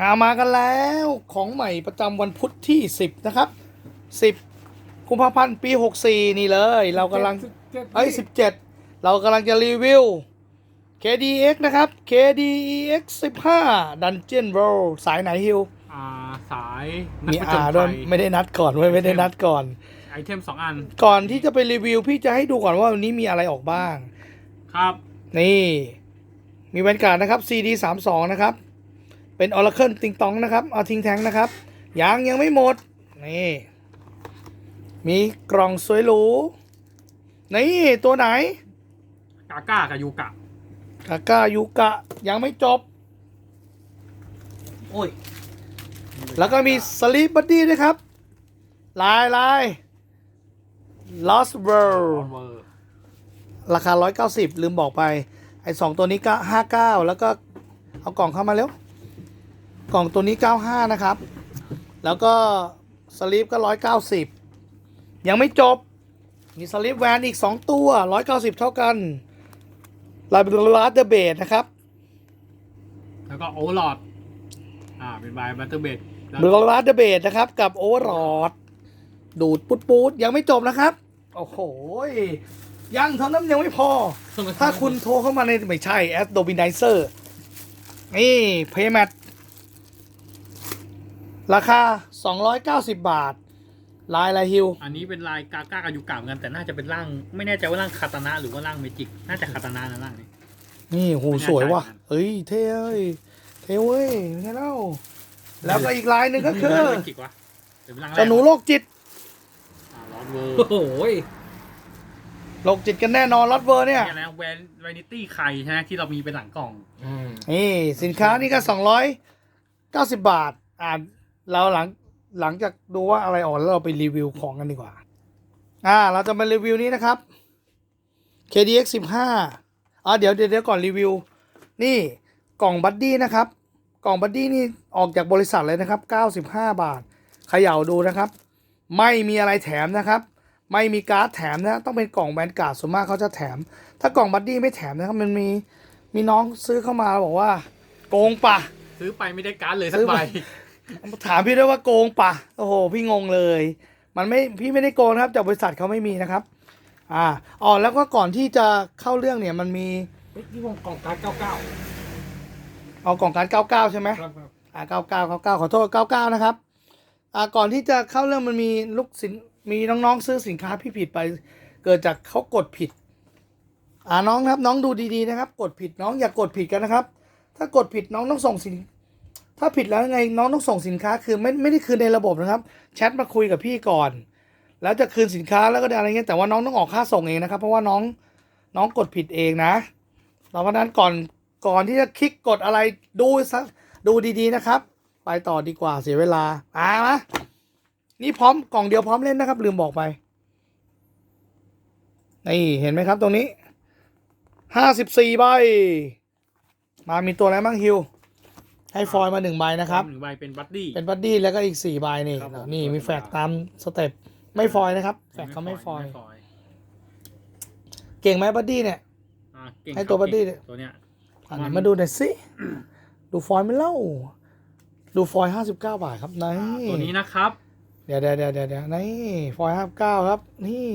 อามากันแล้วของใหม่ประจำวันพุธที่ 10 นะครับ 10กุมภาพันธ์ปี 64 นี่เลย เรากำลังเอ้ย17 เรากำลังจะรีวิว KDX นะครับ KDX 15 Dungeon World สายไหนฮิวอ่าสายนักมีผจญอาด้วยภัยไม่ได้นัดก่อนเว้ยไม่ได้นัดก่อน ไอเทมสองอัน ก่อนที่จะไปรีวิว พี่จะให้ดูก่อนว่าวันนี้มีอะไรออกบ้าง ครับ นี่ มีแวนการ์ดนะครับ CD 3 2นะครับ เป็น Oracle ติงตองนะครับ เอาทิ้งแทงนะครับ ยังยังไม่หมด นี่ มีกล่องสวยหรู นี่ ตัวไหน กาก้ากับยูกะกากายูกะ ยังไม่จบ โอ้ย แล้วก็มีสลีปบัดดี้ด้วยครับ ลายลาย Lost อ World อนเวอร์ราคา 190 ลืมบอกไป ไอ้สองตัวนี้ก็ 59 แล้วก็เอากล่องเข้ามาเร็ว กล่องตัวนี้ 95 นะครับ แล้วก็สลีปก็ 190 ยังไม่จบ มีสลีปแวนอีก 2 ตัว 190 เท่ากันลายเป็นลาดเดอร์เบดนะครับ แล้วก็โอเวอร์ลอดอ่าเป็นบายบัตเตอร์เบดบลาดเดอร์เบดนะครับ กับโอเวอร์ลอดดูดปุดปูดยังไม่จบนะครับ โอ้โหยังเท่านั้นยังไม่พอ ถ้าคุณโทรเข้ามาในไม่ใช่แอดโดบินไดเซอร์นี่เพย์แมท ราคา 290 บาท ลายลายฮิว อันนี้เป็นลายกาก้ากับยูกะเหมือนกันแต่น่าจะเป็นร่าง ไม่แน่ใจว่าร่างคาตานะหรือว่าร่างเมจิก น่าจะคาตานะนะร่างนี้ นี่โหไม่แน่ใจสวยว่ะเหมือนกันเฮ้ยเท่เอ้ยเท่เว้ยเป็นไงเล่าแล้วก็อีกลายหนึ่งก็คือร่างเมจิกวะหรือเป็นร่างแรกเจ้าหนูโรคจิตอ่าลอดเวอร์โอ้โหยโรคจิตกันแน่นอนลอตเวอร์เนี่ยนี่อะไรนะแวนแวนิตี้ไข่ใช่ไหมที่เรามีเป็นหลังกล่อง อืม นี่สินค้านี่ก็สองร้อยเก้าสิบบาท อ่า เราหลังหลังจากดูว่าอะไรออกแล้วเราไปรีวิวของกันดีกว่า อ่า เราจะมารีวิวนี้นะครับ KDX สิบห้าอ่าเดี๋ยวเดี๋ยวเดี๋ยวก่อนรีวิว นี่กล่องบัดดี้นะครับ กล่องบัดดี้นี่ออกจากบริษัทเลยนะครับเก้าสิบห้าบาทเขย่าดูนะครับ ไม่มีอะไรแถมนะครับ ไม่มีการ์ดแถมนะ ต้องเป็นกล่องแบนการ์ดส่วนมากเขาจะแถม ถ้ากล่องบัดดี้ไม่แถมนะครับ มันมีมีน้องซื้อเข้ามาบอกว่า โกงปะซื้อไปไม่ได้การ์ดเลยสัซื้กอใบไป ถามพี่ด้วยว่าโกงปะโอ้โห พี่งงเลย มันไม่พี่ไม่ได้โกงนะครับ จากบริษัทเขาไม่มีนะครับ อ่าอ๋อแล้วก็ก่อนที่จะเข้าเรื่องเนี่ยมันมีเฮ้ยนี่วงกล่องการ์ดเก้าเก้าเอากล่องการด99ใช่ไหมครับครับอ่า99 99ขอโทษ99นะครับ อ่าก่อนที่จะเข้าเรื่องมันมีลูกสินมีน้องๆซื้อสินค้าพี่ผิดไป เกิดจากเขากดผิด อ่าน้องครับน้องดูดีๆนะครับ กดผิดน้องอย่ากดผิดกันนะครับ ถ้ากดผิดน้องต้องส่งสิน ถ้าผิดแล้วยังไงน้องต้องส่งสินค้าคืนไม่ไม่ได้คืนในระบบนะครับแชทมาคุยกับพี่ก่อน แล้วจะคืนสินค้าแล้วก็อะไรเงี้ยแต่ว่าน้องต้องออกค่าส่งเองนะครับ เพราะว่าน้องน้องกดผิดเองนะเพราะฉะนั้นก่อนก่อนที่จะคลิกกดอะไรดูซะดูดีๆนะครับ ไปต่อดีกว่าเสียเวลาอ่ามานี่พร้อมกล่องเดียวพร้อมเล่นนะครับ ลืมบอกไปนี่เห็นไหมครับตรงนี้ห้าสิบสี่ใบมามีตัวอะไรบ้างฮิว ให้ฟอยล์มาหนึ่งใบนะครับหนึ่งใบเป็นบัตตี้เป็นบัดดี้แล้วก็อีกสี่ใบนี่ครับผมนี่มีแฟกตามสเต็ปไม่ฟอยล์นะครับ แฟกเขาไม่ฟอยล์เก่งไหมบัดดี้เนี่ย อ่าเก่งให้ตัวครับ Buddy เนี่ยตัวเนี้ยอะมันเดี๋ยวมาดูหน่อยสิ ดูฟอยล์ไม่เล่า ดูฟอยห้าสิบเก้าบาทครับนี่อ่าตัวนี้นะครับ เดี๋ยวเดี๋ยวเดี๋ยวเดี๋ยวเดี๋ยวนี่ฟอยห้าสิบเก้าครับ นี่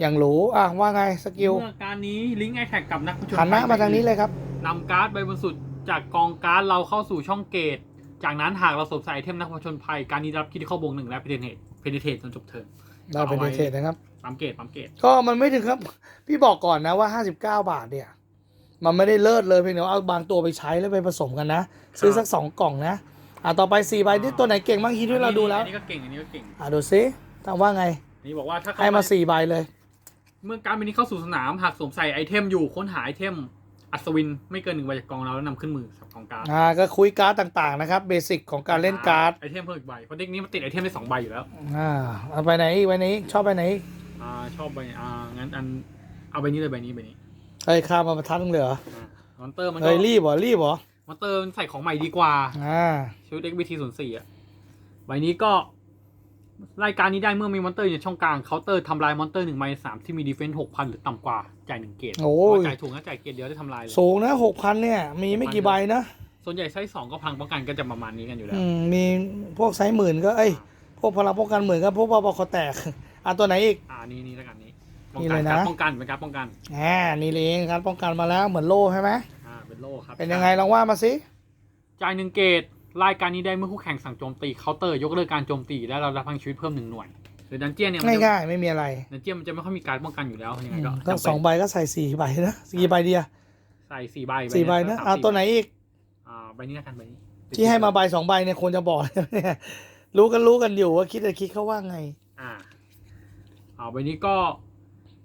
อย่างหรูอะว่าไงสกิลเมื่อการนี้ลิงก์ไอแท็กกับนักผจญหันหน้าภัยมาทางนี้เลยครับนำการ์ดใบบนสุด จากกองการ์ดเราเข้าสู่ช่องเกต จากนั้นหากเราสวมใส่ไอเทมนักผจญภัย การนี้รับคิดเข้าบวกหนึ่งและเพนเทตเพนเทตจนจบเทิร์นเราเป็นเอาไว้เทรดนะครับปั๊มเกตปั๊มเกตก็มันไม่ถึงครับ พี่บอกก่อนนะว่าห้าสิบเก้าบาทเนี่ย มันไม่ได้เลิศเลยเพียงแต่ว่าเอาบางตัวไปใช้แล้วไปผสมกันนะ ซื้อสักสองกล่องนะอะต่อไปสี่ใบที่ตัวไหนเก่งบ้างคิดที่เราดูแล้วอันนี้ก็เก่งอันนี้ก็เก่งอะดูซิทำว่าไงอันนี่บอกว่าถ้าเข้ให้มาไปสี่ใบเลย เมื่อการ์ดใบนี้เข้าสู่สนามหากสวมใส่ไอเทมอยู่ค้นหาไอเทม อัศวินไม่เกินหนึ่งใบจากกองเราแล้วนำขึ้นมือสับกองการ์ดอ่าก็คุยการ์ดต่างๆนะครับเบสิกของการเล่นการ์ดไอเทมเพิ่มอีกใบเพราะเด็กนี้มันติดไอเทมได้สองใบอยู่แล้วอ่าเอาไปไหนอีกไปไหนอีกชอบไปไหนอีกอ่าชอบใบอ่างั้นอันเอาใบนี้เลยใบนี้ใบนี้เฮ้ยข้ามมาประทัดมึงเลยเหรออ่ามอนเตอร์มันก็เฮ้ยรีบเหรอรีบเหรอมอนเตอร์มันใส่ของใหม่ดีกว่าอ่าชุด XBT 0 4อะใบนี้ก็ รายการนี้ได้เมื่อมีมอนเตอร์อยู่ในช่องกลางเคาน์เตอร์ทำลายมอนเตอร์หนึ่งใบสามที่มีดีเฟนซ์หกพันหรือต่ำกว่าจ่ายหนึ่งเกตโอ้เพราะยว่าจ่ายถูกนะจ่ายเกตเดียวได้ทำลายเลย สูงนะหกพันเนี่ย มีไม่กี่ใบนะส่วนใหญ่ไซส์สองก็พลังป้องกันก็จะประมาณนี้กันอยู่แล้ว อืมมีพวกไซส์หมื่นก็เอ้ย พวกพลังป้องกันหมื่นก็พวกบอคอแตกอะตัวไหนอีก อ่านี่นี่แล้วกันนี้ป้องนี่กัเลนยนะการป้องกันเป็นการป้องกันอ่านี่เองครับป้องกันมาแล้วเหมือนโล่ใช่ไหมอ่าเป็นโล่ครับเป็นยังไงลองว่ามาสิจ่ายหนึ่งเกต รายการนี้ได้เมื่อคู่แข่งสั่งโจมตีเคาน์เตอร์ยกเลิกการโจมตีและเรารับพลังชีวิตเพิ่มหนึ่งหน่วยหรือดันเจียนเนี่ยมันจะง่ายๆไม่มีอะไรดันเจียนมันจะไม่ค่อยมีการป้องกันอยู่แล้วยังไงอืมก็ก็จำเป็นสองใบก็ใส่สี่ใบนะสี่ใบเดียวใส่สี่ใบสี่ใบนะสามเอาสี่ตัวไหนอีกอ่าใบนี้แล้วกันใบนี้ที่ให้มาใบสองใบเนี่ยควรจะบอกเนี่ยรู้กันรู้กันอยู่ว่าคิดแต่คิดเขาว่าไง อ่าเอาใบนี้ก็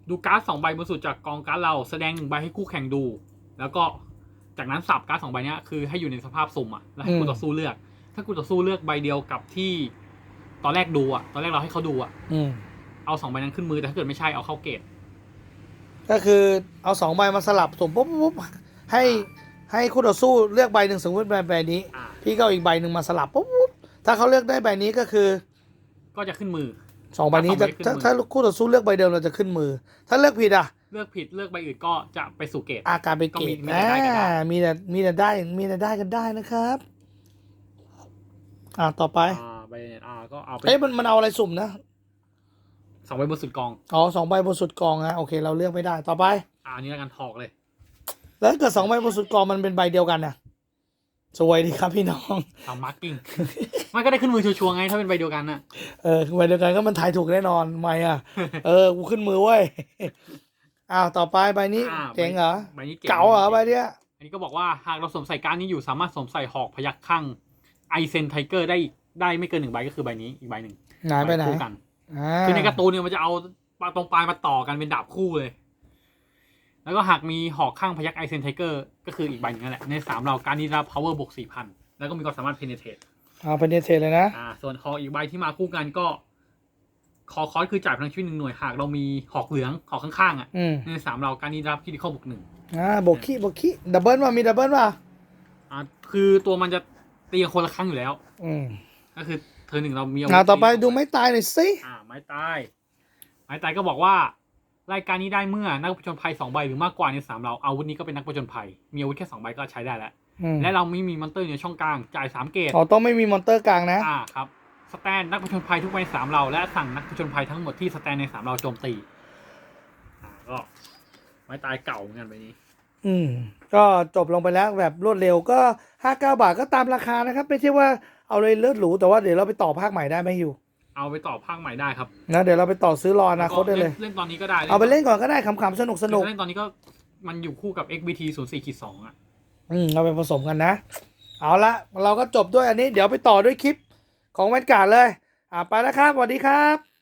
ดูการ์ดสองใบ บนสุดจากกองการ์ดเราแสดงหนึ่งใบให้คู่แข่งดู แล้วก็ จากนั้นสับการ์ดสองใบเนี้ยคือให้อยู่ในสภาพสุ่มอะแล้วให้อืมคู่ต่อสู้เลือก ถ้าคู่ต่อสู้เลือกใบเดียวกับที่ ตอนแรกดูอะตอนแรกเราให้เขาดูอะอืมเอาสองใบนั้นขึ้นมือแต่ถ้าเกิดไม่ใช่เอาเข้าเกตก็คือเอาสองใบมาสลับสมปุ๊บปุ๊บปุ๊บให้ให้คู่ต่อสู้เลือกใบหนึ่งสมมติใบใบนี้ อ่าพี่ก็เอาอีกใบหนึ่งมาสลับปุ๊บปุ๊บถ้าเขาเลือกได้ใบนี้ก็คือก็จะขึ้นมือ สองใบนี้จะถ้าถ้าสองใบขึ้นมือถ้าคู่ต่อสู้เลือกใบเดิมเราจะขึ้นมือ ถ้าเลือกผิดอะ เลือกผิดเลือกใบอื่นก็จะไปสู่เกตอาการเป็นเกตก็มีมีแต่ได้กันได้อ่ามีแต่มีแต่ได้มีแต่ได้กันได้นะครับ อ่าต่อไปอ่าใบเนี่ยอ่าก็เอาไปเอ้ยมันมันเอาอะไรสุ่มนะสองใบบนสุดกองอ๋อสองใบบนสุดกองนะโอเค เราเลือกไม่ได้ต่อไป อ่าอันนี้แล้วกันถอกเลย แล้วถ้าเกิดสองใบบนสุดกองมันเป็นใบเดียวกันนะสวยดีครับพี่น้องทำมาร์กิ้งมันก็ได้ขึ้นมือชัวร์ๆไงถ้าเป็นใบเดียวกันน่ะ เออใบเดียวกันก็มันทายถูกแน่นอนไม่อะ เออ กูขึ้นมือเว้ย อ้าวต่อไปใบนี้อ่าเจ๋งเหรอใบนี้เก๋าเหรอใบเนี้ยอันนี้ก็บอกว่าหากเราสวมใส่การดนี้อยู่สามารถสวมใส่หอกพยักข้างไอเซนไทเกอร์ได้อีกได้ไม่เกินหนึ่งใบก็คือใบนี้อีกใบหนึ่งไหนไปไหนคู่กันอ่าคือในการ์ตูนเนี่ยมันจะเอาตรงปลายมาต่อกันเป็นดาบคู่เลย แล้วก็หากมีหอกข้างพยักไอเซนไทเกอร์ก็คืออีกใบหนึงนั่นแหละในสามเราการนี้รับ power บวกสี่พันแล้วก็มีความสามารถ penetrate เอาเป็นเนเทเลยนะ อ่าส่วนคออีกใบที่มาคู่กันก็ คอคอสคือจ่ายพลังชีวิตหนึ่งหน่วยหากเรามีหอกเหลืองหอกข้างๆอะอืมในสามเราการนี้รับคิดข้อบวกหนึ่งอ่าโบกี้โบกี้ดับเบิลว่ามีดับเบิลว่าอ่าคือตัวมันจะตีกันคนละครั้งอยู่แล้ว อืมก็คือเธอหนึ่งเรามีอาวุธอ่าต่อไปที่ดูไม่ตายหน่อยสิอ่าไม้ตายไม้ตายก็บอกว่า รายการนี้ได้เมื่อนักผจญภัยสองใบหรือมากกว่าในสามเราอาวุธนี้ก็เป็นนักผจญภัย มีอาวุธแค่สองใบก็ใช้ได้แล้ว อืมและเราไม่มีมอนเตอร์อยู่ในช่องกลางจ่ายสามเกตอ๋อต้องไม่มีมอนเตอร์กลางนะ อ่าครับ สแตนนักผจญภัยทุกใบในสามเราและสั่งนักผจญภัยทั้งหมดที่สแตนในสามเราโจมตีอ่าก็ไม้ตายเก่าเหมือนกันใบนี้ อืม ก็จบลงไปแล้วแบบรวดเร็วก็ห้าเก้าบาทก็ตามราคานะครับ ไม่ใช่ว่าเอาเลยเลิศหรูแต่ว่าเดี๋ยวเราไปต่อภาคใหม่ได้ไหมอยู่เอาไปต่อภาคใหม่ได้ครับนะเดี๋ยวเราไปต่อซื้อรออนาคตได้เลยเล่นตอนนี้ก็ได้เอาไปเล่นก่อนก็ได้ขำๆสนุกสนุกเล่นตอนนี้ก็มันอยู่คู่กับ XBT 0 4 2อะอืม เราไปผสมกันนะ เอาละเราก็จบด้วยอันนี้ เดี๋ยวไปต่อด้วยคลิป ของแวนการ์ดเลย อ่าไปแล้วครับสวัสดีครับ